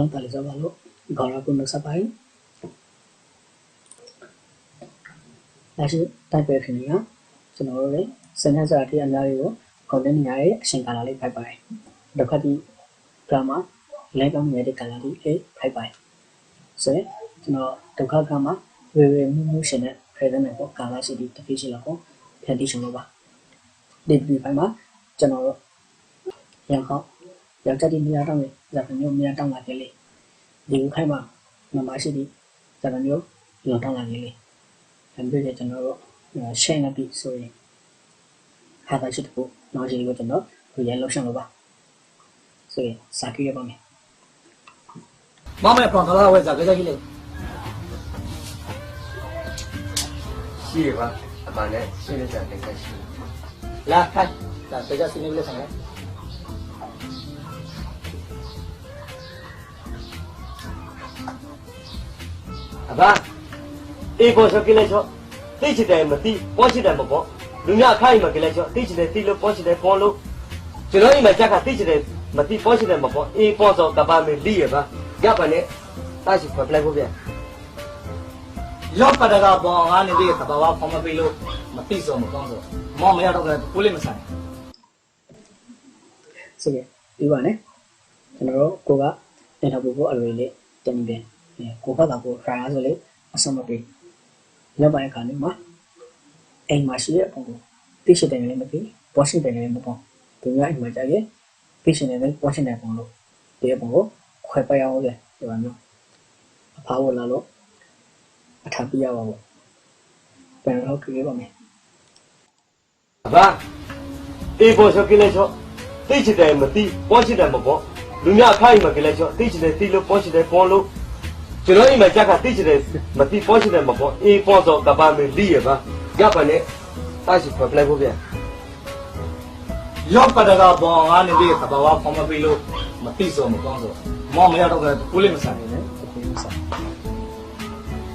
အားလုံးတားလေးကြပါလို့ခေါင်းရကုနှုတ်ဆက်ပိုင်းလက်ရှိတိုက်ပွဲဖြစ်နေတာကျွန်တော်တို့လည်းစနေစားတဲ့အများကြီးကိုကွန်တက်နေရတဲ့အရှင်ကာလာလေးဖိုက်ပါတယ်တစ်ခါဒီဒရာမာလဲကောင်းနေတဲ့ကာလာလေးလေးဖိုက်ပါတယ်ဆိုရင်ကျွန်တော်ဒုက္ခကမှာဝေဝေမှုမှုရှင်တဲ့ present နဲ့ပေါ့ကာလာစီတီတစ်ဖေးရှိလောက်ပေါ့ဖန်တီးရှင်လို့ပါဒီဒီဖိုင်မှာကျွန်တော်တို့ရန်ကောက် ယောက်ျားဒီနေရာတောင်းနေဇာတ်မျိုးနေရာတောင်းလာတယ်လေဒီဦးခိုင်မှာမမရှိဒီဇာတ်မျိုးလောတောင်းလာတယ်လေအဲ့ဒီကျွန်တော်တို့ရှင်းနေပြီဆိုရင်ဟာတာရှိတဲ့ကိုနောက်ကြီးကိုကျွန်တော်ဒီရဲလောက်ရှင်းလို့ပါဆိုရင်စာကြည့်ရပါမယ်မောင်မဲပန်ကလာဝဲစားကြကြကြီးလေရှိရပါအမှန်နဲ့ရှင်းနေကြတဲ့ကရှိလာခိုင်းဒါကြကြစနေလေးဆန်လေ အဘအေးပေါ်စကိလေချောသိချစ်တယ်မသိပေါ်ချစ်တယ်မပေါ်လူများခိုင်းမကိလေချောသိချစ်တယ်သိလို့ပေါ်ချစ်တယ်ပေါ်လို့ကျွန်တော်အိမ်မှာကြက်ကသိချစ်တယ်မသိပေါ်ချစ်တယ်မပေါ်အေးပေါ်စောကပါမေလိရပါရပါနဲ့တာရှိဖပလိုက်ဖို့ဗျလောပတကဘောငါနေပြီးတဘာဝဖော်မပေးလို့မသိစောမကောင်းစောမောင်မရတော့ကကိုလေးမဆိုင်ဆိုရင်ပြီးပါနဲ့ကျွန်တော်တို့ကိုကအင်တာဗျူးကိုအလွယ်လေးတင်နေ တယ်ကိုဖတ်တာကို try ရဆိုလေအဆုံးမပေးရောက်ပါတဲ့ခါမျိုးမှာအိမ်မှာရှိတဲ့အပုံကိုသိရှိတယ်လည်းမသိပေါ်ရှိတယ်လည်းမပေါ်သူများအိမ်မှာကြာရဲ့သိရှိတယ်လည်းပေါ်ရှိတယ်ပုံလို့ဒီအပုံကိုခွဲပရအောင်လေဒီလိုမျိုးအဖားကိုလာလို့အထာပြရပါဘောပြန်တော့ကြည့်ရပါမယ်အဘအေးပေါ်စကိလေချောသိချစ်တယ်မသိပေါ်ချစ်တယ်မပေါ်လူများခိုင်းမကိလေချောသိချစ်တယ်သိလို့ပေါ်ချစ်တယ်ပေါ်လို့ ကျွန်တော်အိမ်မှာကြက်ကသိချစ်တယ်မသိပေါ်ချစ်တယ်မပေါ်အေးပေါ်စောကပါမေလိရပါရပါနဲ့တာရှိဖပလိုက်ဖို့ဗျလောပတကဘောငါနေပြီးတဘာဝဖော်မပေးလို့မသိစောမကောင်းစောမောင်မရတော့ကကိုလေးမဆိုင်နော်အခုစား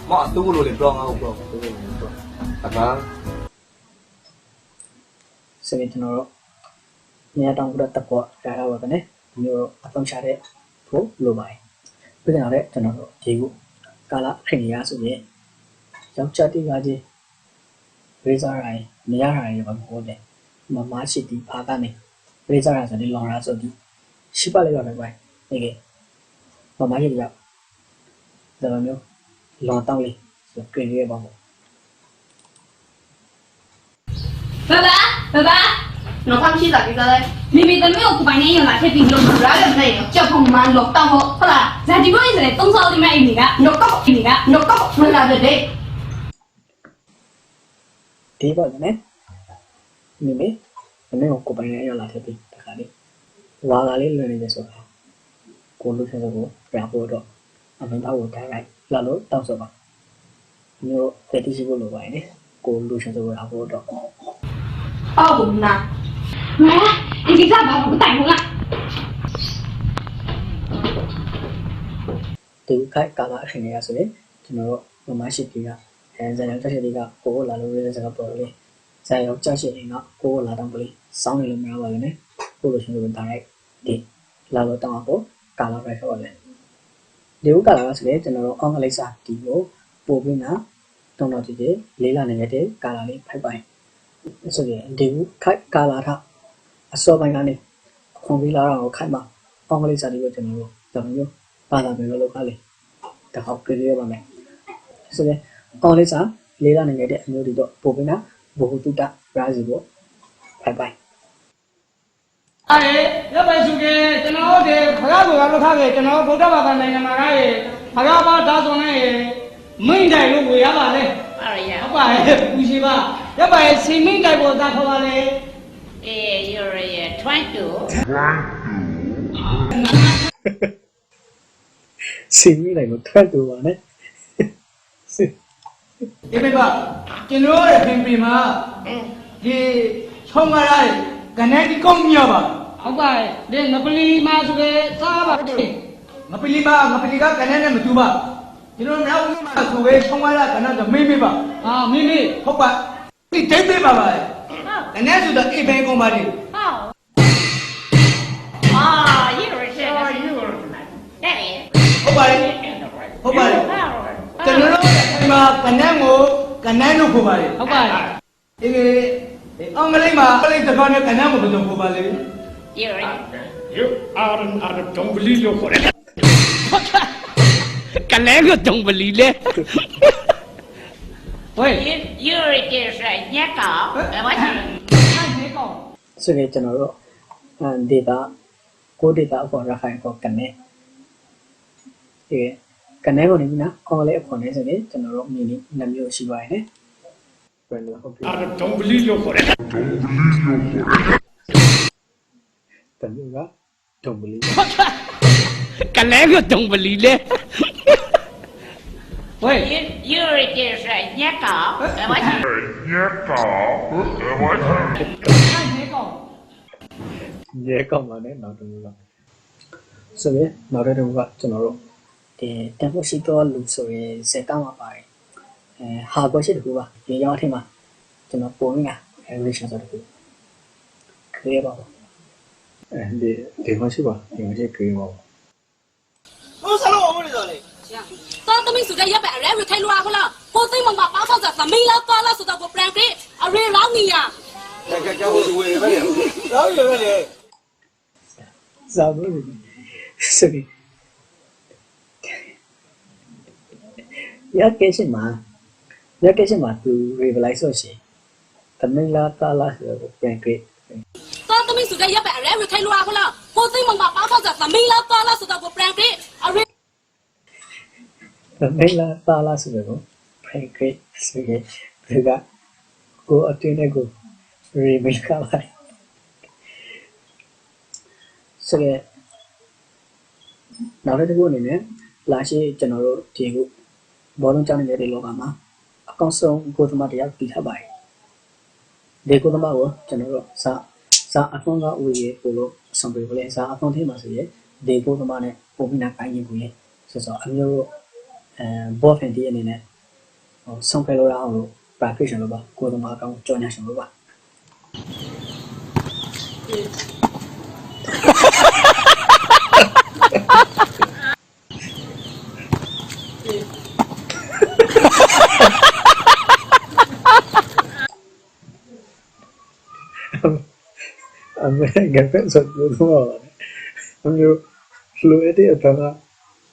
မောင်အတူလို့လေပြောငါ့ကိုပြောအဘဆိုရင်ကျွန်တော်တို့နေရာတောင်ကတက်ပေါ်ရတာပါကနေမျိုးအသုံးချတဲ့ဖို့လိုပါတယ် ပြကြတဲ့ကျွန်တော်တို့ဒီခုကာလအခင်ရဆိုရင်ယောက်ျားတိကကြီးရေးစားရိုင်းနေရတာရေဘာကိုလဲမမရှိတီဖာကနေရေးစားရဆိုဒီလောင်ရဆိုဒီရှိပါလေရတယ်ပဲနေကေမမရှိတီကဒါမျိုးလောင်တောင်းလေးဆိုပြင်ရပါဘော 爸爸，爸爸， နော်ဖမ်းရှိတာကိစ္စလဲမိမိသမီးကိုကိုပိုင်နဲ့ရောလာထည့်ပြီးလုံးရတဲ့နဲ့ချက်ဖို့မှလောက်တော့ဟုတ်လားဇာတိဘိုးရဲ့တုံးစောဒီမဲ့အိမ်ကြီးကနော်တော့အိမ်ကြီးကနော်တော့မလာတဲ့ဒီပါကနေမိမိသမီးကိုကိုပိုင်နဲ့ရောလာထည့်ပြီးတခါလေးဝါကလေးလွန်နေတယ်ဆိုတာကိုလို့ဆက်စကိုပြဖို့တော့အမင်းတော့တိုင်းလိုက်လာလို့တောက်စောပါမျိုးဖက်တီရှိဖို့လိုပါတယ်ကိုလို့ဆက်စကိုရဖို့တော့အော်နာ 妈呀，你给咱把我带回来。 ဒီခိုက်ကာလာအခင်ရဆိုရင်ကျွန်တော်တို့မမရှိတီကအဲဇာယောက်ျားရှိတီကကိုကိုလာလို့ရတဲ့စကားပေါ်လေဇာယောက်ျားရှိရင်တော့ကိုကိုလာတော့ပလေးစောင်းနေလို့မရပါဘူးနဲ့ကိုလူချင်းစကိုတိုင်းလိုက်ဒီလာလို့တောင်းအောင်ကာလာပဲဆိုပါလေ ဒီဥက္ကလာကဆိုလေကျွန်တော်တို့အောင်းကလေးစာဒီကိုပို့ပြီးနာတုံတော့ကြည့်ကြလေးလာနေတဲ့ကာလာလေးဖိုက်ပိုင်းဆိုရင်ဒီဥခိုက်ကာလာထ အစောပိုင်းကနေခွန်ပြီးလာတော့ခိုက်မှာအောင်းကလေးစာဒီကိုကျွန်တော်တို့ဒါမျိုးပါတာမျိုးလောက်ခါလေးတခါပြည့်ရပါမယ်ဆိုရင်အောင်းလေးစာလေးလာနေတဲ့အမျိုးတွေတော့ပို့ပြီးနာဘ ഹു တုတရာဇီကိုဖိုက်ပိုင်း အဲရပိုင်စုကေကျွန်တော်တို့ဖရားကိုလောက်ထားခဲ့ကျွန်တော်ဗုဒ္ဓဘာသာနိုင်ငံမှာကရေဖရားဘာသာဆုံးနဲ့မိန့်တိုင်လို့ဝေရပါလေ 哎呀 ဟုတ်，ပါရဲ့ဘူးရှိပါရပိုင်စိမိန့်တိုင်ပေါ်သားခေါ်ပါလေ Yeah, you're yeah, trying to. See you like trying to ပါနဲ့ဒီဘက်ကကျွန်တော်ရဲ့ပင်ပင်မှာဒီချုံမရတဲ့ကနေဒီကုန်းမြောက်ပါဟုတ်ပါရဲ့ဒီငပလီမာဆိုတဲ့စားပါတယ်ငပလီမာငပလီကကနေနဲ့မတူပါကျွန်တော်နောက်ဦးမှာဆိုပဲချုံမရကနေတော့မေးမေးပါအာမေးမေးဟုတ်ပါဒီတိတ်ပေးပါပါ နည်းနည်းဆိုတော့အိမ်ပဲကုန်ပါလိမ့် Oh. Ah, you were saying. Oh, you were. Hey. ဟုတ်ပါတယ် ဟုတ်ပါတယ် ကျွန်တော်တို့ဒီမှာကနန်းကိုကနန်းလို့ခေါ်ပါတယ်ဟုတ်ပါတယ် အင်္ဂလိပ်အင်္ဂလိပ်မှာအင်္ဂလိပ်တစ်ခါနဲ့ကနန်းကိုဘယ်လိုခေါ်ပါလဲ You were. You are an Arab. Don't believe your word. ကလဲကတုံပလီလေဝေး You you were just like Nyaka. What? ဆိုရင်ကျွန်တော်တို့အဲ data ကို data အပေါ် reference ကိုကနေဒီကနေကိုနေပြီနော်အင်္ဂလိပ်အခွန်လေးဆိုရင်ကျွန်တော်တို့ mini နှစ်မျိုးရှိပါတယ်နော်ဘယ်လိုဟုတ်ပြီ are don't believe you for it. တမျိုးကဒုံပလီကလည်းက don't believe လေ ဝေး You Yuri is right. Nyaka. What? ရဲကောင်းပါနဲ့နောက်တစ်မျိုးကဆိုရင်နောက်တစ်မျိုးကကျွန်တော်တို့ဒီတန်ဖို့ရှိတော့လူဆိုရင်စက်ကောင်းမှာပါတယ်အဲဟာကိုရှိတကူပါဒီရောင်းအထင်မှာကျွန်တော်ပုံနေတာ relation ဆိုတကူခလေးပါပါအဲဒီဒီမရှိပါဒီမရှိခလေးပါပါသား သမီးဆိုတဲ့ရပ်ပဲအရဲဝထိုင်လို့အခုလားကိုသိမ့်မပါပါဖောက်တာသမီးလားသွားလားဆိုတော့ကိုပရန်ကရအရဲလောင်းနေရဇာဘူးဆိုရင်ရကဲရှင်မှာရကဲရှင်မှာသူ revise ဆိုရှင်တမင်လာတာလာဆိုတော့ brand great သားသမီးဆိုတဲ့ရပ်ပဲအရဲဝထိုင်လို့အခုလားကိုသိမ့်မပါပါဖောက်တာသမီးလားသွားလားဆိုတော့ကိုပရန်ကရအရဲတ မင်လာတာလာဆိုတော့ brand great ဆိုရင်ဒီကကိုအတွင်းနဲ့ကို remake ကပါတယ်ဆိုရင်နောက်တစ်ခုအနေနဲ့လာရှိကျွန်တော်တို့ဒီခုဘောလုံးကြောင်းနေတဲ့လောကမှာအကောင်းဆုံးကိုယ်သမားတစ်ယောက်တည်ထားပါတယ်ဒီကိုယ်သမားကိုကျွန်တော်တို့စာစာအဖုံးကဦးရေပို့လို့အဆောင်ပေးလို့စာအဖုံးထဲမှာဆိုရင်ဒီကိုယ်သမားနဲ့ပုံပြီးနာကိုင်းရင်ကိုလေဆိုတော့အမျိုး အဲဘောဖန်တီအနေနဲ့ဟိုဆောင်ဖယ်လို့ရအောင်လို့ practice လုပ်ပါကိုယ်သမားအကောင်းကြော်ညာရှင်လုပ်ပါအမေငါဖက်ဆိုလို့တော့အမျိုးလူအတဲ့တနာ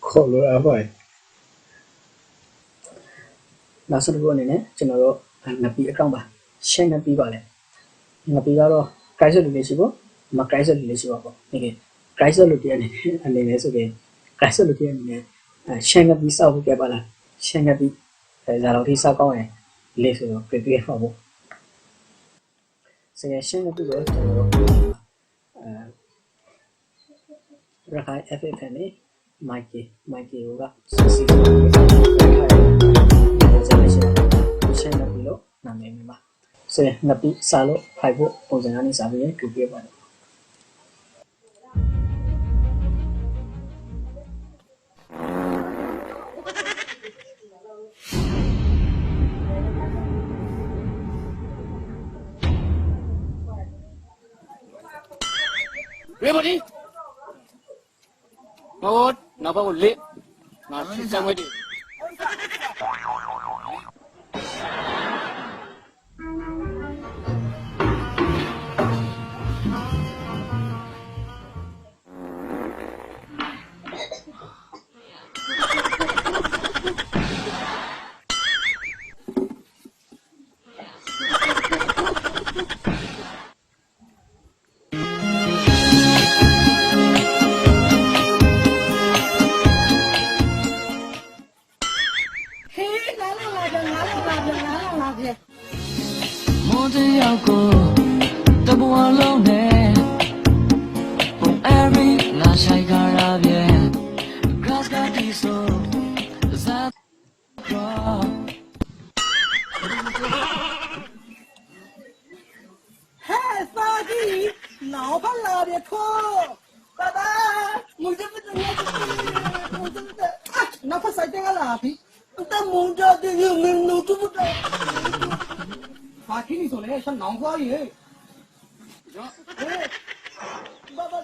ခေါ်လို့အဖိုင် နောက်ဆုံးတစ်ခုအနေနဲ့ကျွန်တော်တို့ငပီအကောင့်ပါရှင်းငပီပါလေငပီကတော့ crisis လူလေးရှိဖို့မ crisis လူလေးရှိပါပေါ့ဒီက crisis လူတည်းအနေနဲ့အနေနဲ့ဆိုရင် crisis လူတည်းအနေနဲ့ရှင်းငပီစောက်ဖို့ပြပါလားရှင်းငပီအဲဇာတော်ထိစောက်ကောင်းရင်လေးဆိုတော့ပြပြပါဖို့စရရှင်းငပီကိုကျွန်တော်တို့အဲရခိုင် FF နဲ့ Mikey Mikey ကစီစီဆိုတော့ ဆက်လက်ရှင်းနေပြီလို့နာမည်မှာဆယ်ငပိစာလို့ဖိုက်ဖို့ပုံစံကနေစာပြီးရင်ကြည့်ပြပါတယ် Ready? Một, nó vào một lệ. Nó sẽ sang ngoài đi. မွန်တယောက်ကိုတဘဝလုံးနဲ့ပုံ every ငါဆိုင်ကြရပြဲ grass got this so that crop ဟဲ့စာကြီးနောက်ဖလာပြခေါ်爸爸，我这不是我这我这不是啊，那快塞进来了，皮， মোটা দেখে নতুনটা পাখিনি চলে এসব নৌকা বাবা।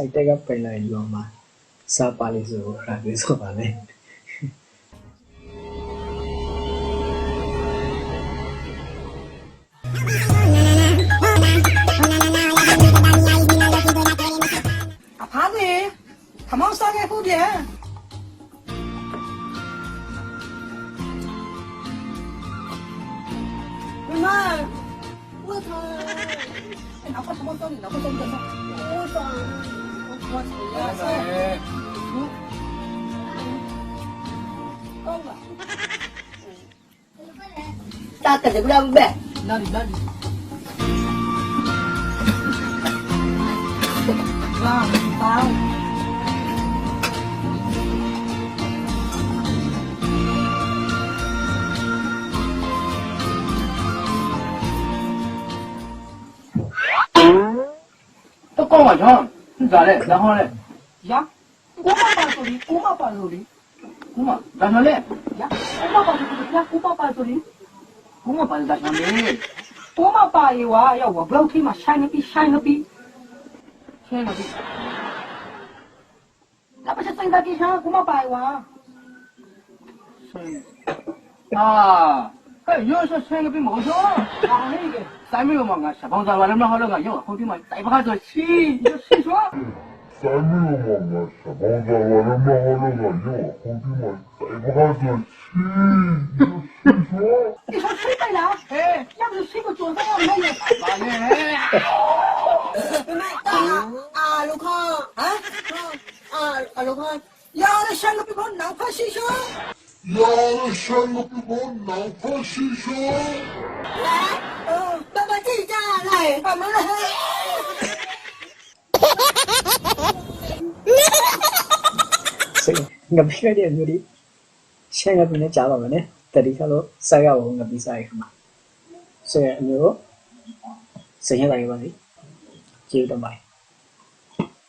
စိုက်တက်ကပယ်လိုက်ရောမှာစားပါလိဆိုရာပြေဆိုပါလေအဖားလေခမောင်းစားခဲ့ခုပြ ta Tata de Brambe. Nani, nani. Vâng, tao. Tôi có hỏi không? 你拿块刀干啥？我操！我操！我操！高了。大等着不了呗？哪里哪里？哇，好。 都讲我唱，你咋嘞？然后嘞？呀，我爸爸说的，我爸爸说的，姑妈，然后嘞？呀，我爸爸说的，呀，我爸爸说的，姑妈把你咋想的？我爸爸的话要我不要听嘛，山个逼，山个逼，天哪！那不是真的地上，我 爸爸的话，啊，哎，有时候穿个比毛球，啊那个，咱们有嘛个小胖子，完了嘛好了个，有后天嘛，再不看做气，就谁说？咱们有忙啊，小胖子完了嘛好了个，有后天嘛，再不看做气，有谁说？你说谁背了？哎，要不是谁给桌上要没有？妈耶！啊，陆康，啊，啊啊，陆康，要的山个逼我哪怕谁说？ 要了三个比我哪怕是说，来，嗯，爸爸这家来，把门来。 စိတ်ငပိခဲ့တဲ့မျိုးဒီရှင်းငပိနဲ့ကြားပါမယ်နော်တတိခါလို့စားရအောင်ငပိစားရခမှာဆိုရအမျိုးစိတ်ရပါရပါလိကျေးဇူးတင်ပါတယ်